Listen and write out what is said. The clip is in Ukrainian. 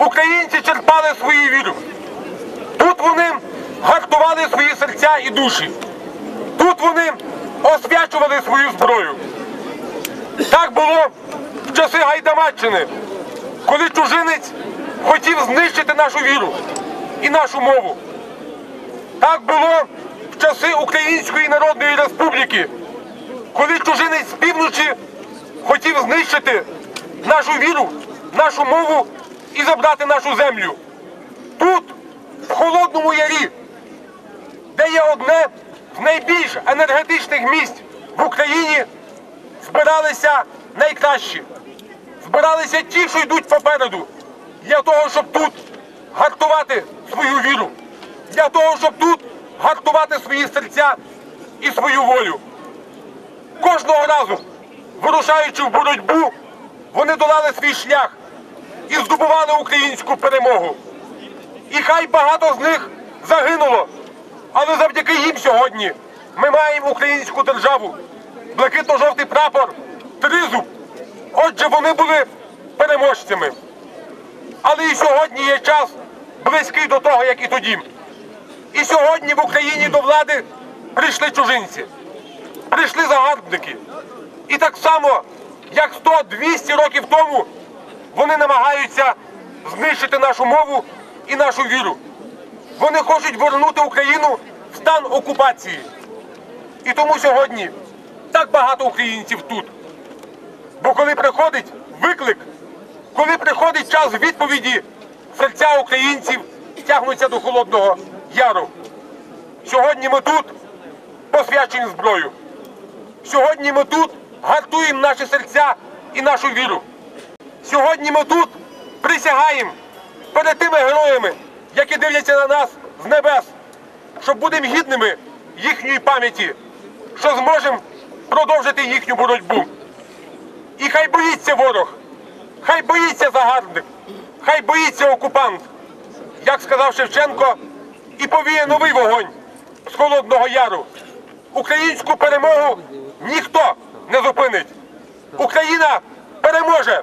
українці черпали свою віру. Тут вони гартували свої серця і душі. Тут вони освячували свою зброю. Так було в часи Гайдамаччини, коли чужинець хотів знищити нашу віру і нашу мову. Так було в часи Української Народної Республіки, коли чужинець з півночі хотів знищити нашу віру, нашу мову і забрати нашу землю. Тут, в Холодному Ярі, де є одне з найбільш енергетичних місць в Україні, збиралися найкращі. Збиралися ті, що йдуть попереду, для того, щоб тут гартувати свою віру, для того, щоб тут гартувати свої серця і свою волю. Кожного разу, вирушаючи в боротьбу, вони долали свій шлях і здобували українську перемогу. І хай багато з них загинуло, але завдяки їм сьогодні ми маємо українську державу, блакитно-жовтий прапор, тризуб. Отже, вони були переможцями. Але і сьогодні є час близький до того, як і тоді. І сьогодні в Україні до влади прийшли чужинці, прийшли загарбники. І так само, як 100-200 років тому, вони намагаються знищити нашу мову і нашу віру. Вони хочуть вернути Україну в стан окупації. І тому сьогодні так багато українців тут. Бо коли приходить виклик, коли приходить час відповіді, серця українців тягнуться до Холодного Яру. Сьогодні ми тут посвячуємо зброю. Сьогодні ми тут гартуємо наші серця і нашу віру. Сьогодні ми тут присягаємо перед тими героями, які дивляться на нас з небес, що будемо гідними їхньої пам'яті, що зможемо продовжити їхню боротьбу. І хай боїться ворог, хай боїться загарбник, хай боїться окупант. Як сказав Шевченко, і повіє новий вогонь з Холодного Яру. Українську перемогу ніхто не зупинить. Україна переможе!